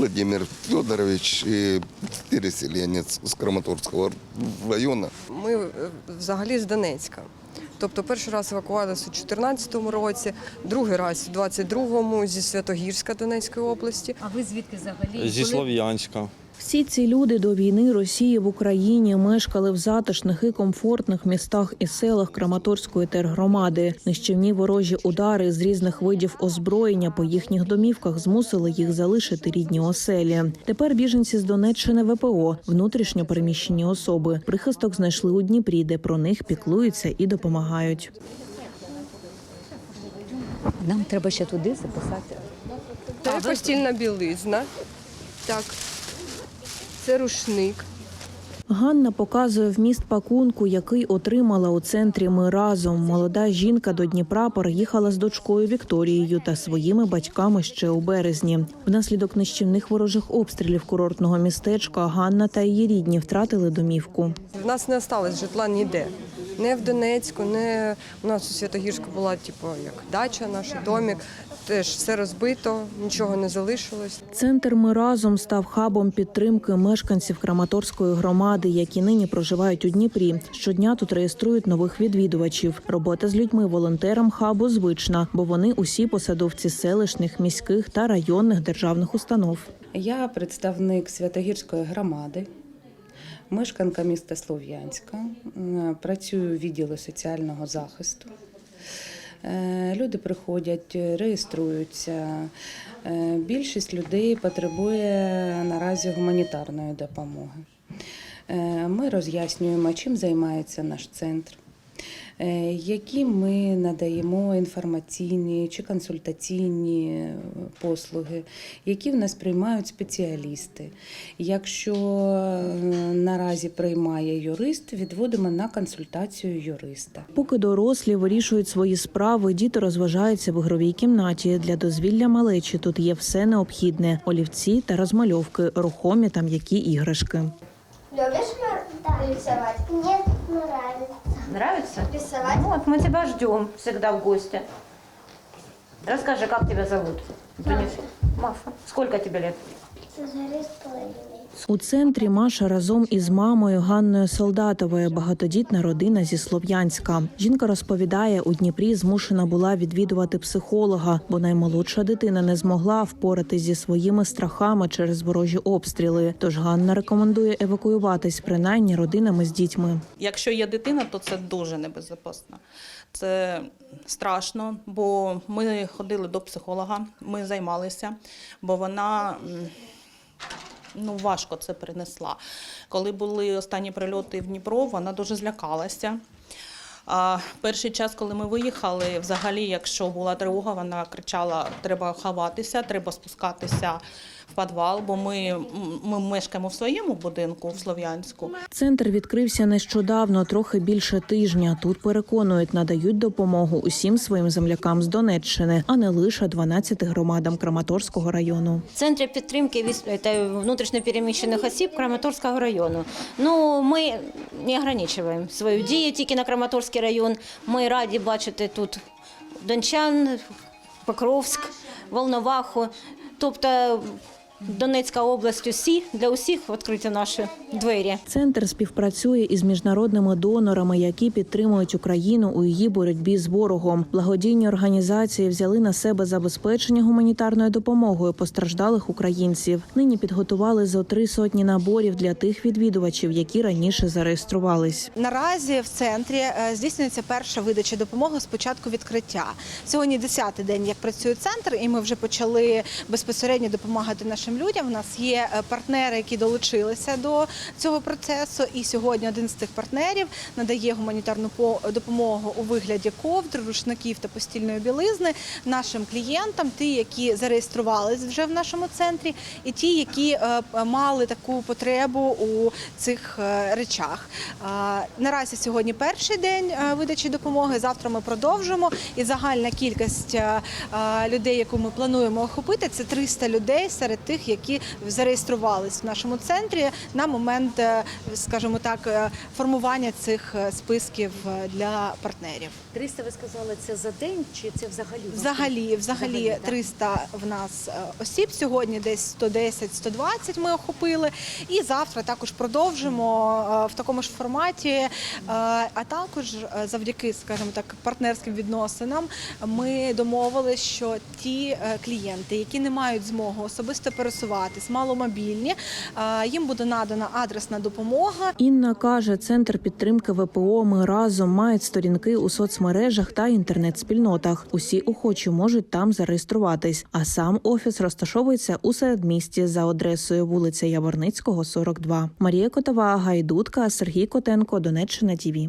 Владимир Федорович, і переселенец з Краматорського району. Ми е, взагалі з Донецька. Тобто перший раз евакувалися у 2014 році, другий раз у 22-му зі Святогірська Донецької області. А ви звідки взагалі? Зі Слов'янська. Всі ці люди до війни Росії в Україні мешкали в затишних і комфортних містах і селах Краматорської тергромади. Нищівні ворожі удари з різних видів озброєння по їхніх домівках змусили їх залишити рідні оселі. Тепер біженці з Донеччини ВПО, внутрішньо переміщені особи. Прихисток знайшли у Дніпрі, де про них піклуються і допомагають. Нам треба ще туди записати. Це постільна білизна. Так. Це рушник. Ганна показує вміст пакунку, який отримала у центрі Ми разом. Молода жінка до Дніпра переїхала з дочкою Вікторією та своїми батьками ще у березні. Внаслідок нищівних ворожих обстрілів курортного містечка Ганна та її рідні втратили домівку. В нас не осталось житла ніде. Не в Донецьку, не у нас у Святогірську була типу як дача, наш домик. Теж все розбито, нічого не залишилось. Центр Ми разом став хабом підтримки мешканців Краматорської громади, які нині проживають у Дніпрі. Щодня тут реєструють нових відвідувачів. Робота з людьми волонтерам хабу звична, бо вони усі посадовці селищних, міських та районних державних установ. Я представник Святогірської громади, мешканка міста Слов'янська, працюю у відділі соціального захисту. Е, Люди приходять, реєструються. Е, Більшість людей потребує наразі гуманітарної допомоги. Е, Ми роз'яснюємо, чим займається наш центр, які ми надаємо інформаційні чи консультаційні е, послуги, які в нас приймають спеціалісти. Якщо е, наразі приймає юрист, відводимо на консультацію юриста. Поки дорослі вирішують свої справи, діти розважаються в ігровій кімнаті. Для дозвілля малечі тут є все необхідне: олівці та розмальовки, рухомі та м'які іграшки. Любишь рисовать? Нет, не нравится. Нравится? Рисовать? Ну Вот, мы тебя ждем всегда в гости. Расскажи, как тебя зовут? Маша. Маша. Сколько тебе лет? Сожри с половиной. У центрі Маша разом із мамою Ганною Солдатовою, багатодітна родина зі Слов'янська. Жінка розповідає, у Дніпрі змушена була відвідувати психолога, бо наймолодша дитина не змогла впоратись зі своїми страхами через ворожі обстріли. Тож Ганна рекомендує евакуюватись принаймні родинами з дітьми. Якщо є дитина, то це дуже небезпечно. Це страшно, бо ми ходили до психолога, ми займалися, бо вона ну, важко це принесла. Коли були останні прильоти в Дніпро, вона дуже злякалася. А перший час, коли ми виїхали, взагалі, якщо була тривога, вона кричала: треба ховатися, треба спускатися в підвал, бо ми, ми мешкаємо в своєму будинку в Слов'янську. Центр відкрився нещодавно, трохи більше тижня. Тут переконують, надають допомогу усім своїм землякам з Донеччини, а не лише 12 громадам Краматорського району. В центрі підтримки віс- та внутрішньопереміщених осіб Краматорського району. Ну, ми не ограничуємо свою дію тільки на Краматорський район. Ми раді бачити тут Дончан, Покровськ, Волноваху. Тобто Донецька область усі, для усіх відкриті наші двері. Центр співпрацює із міжнародними донорами, які підтримують Україну у її боротьбі з ворогом. Благодійні організації взяли на себе забезпечення гуманітарною допомогою постраждалих українців. Нині підготували зо три сотні наборів для тих відвідувачів, які раніше зареєструвались. Наразі в центрі е, здійснюється перша видача допомоги з початку відкриття. Сьогодні 10-й день, як працює центр, і ми вже почали безпосередньо допомагати нашим людям. У нас є е, партнери, які долучилися до цього процесу. І сьогодні один з цих партнерів надає гуманітарну по- допомогу у вигляді ковдр, рушників та постільної білизни нашим клієнтам, ті, які зареєструвались вже в нашому центрі, і ті, які е, мали таку потребу у цих е, речах. Наразі сьогодні перший день видачі допомоги. Завтра ми продовжимо. І загальна кількість людей, яку ми плануємо охопити, це 300 людей серед тих, тих, які зареєструвались в нашому центрі на момент, е, скажімо так, е, формування цих е, списків для партнерів. 300, ви сказали, це за день чи це взагалі? Взагалі, взагалі Взагалі, 300 в нас осіб. Сьогодні десь 110-120 ми охопили. І завтра також продовжимо в такому ж форматі. А також завдяки, скажімо так, партнерським відносинам ми домовилися, що ті клієнти, які не мають змоги особисто пересуватись, маломобільні, їм буде надана адресна допомога. Інна каже, центр підтримки ВПО Ми разом мають сторінки у соцмережах та інтернет-спільнотах. Усі охочі можуть там зареєструватись. А сам офіс розташовується у середмісті за адресою вулиця Яворницького, 42. Марія Котова, Гайдутка, Сергій Котенко, Донеччина ТІВІ.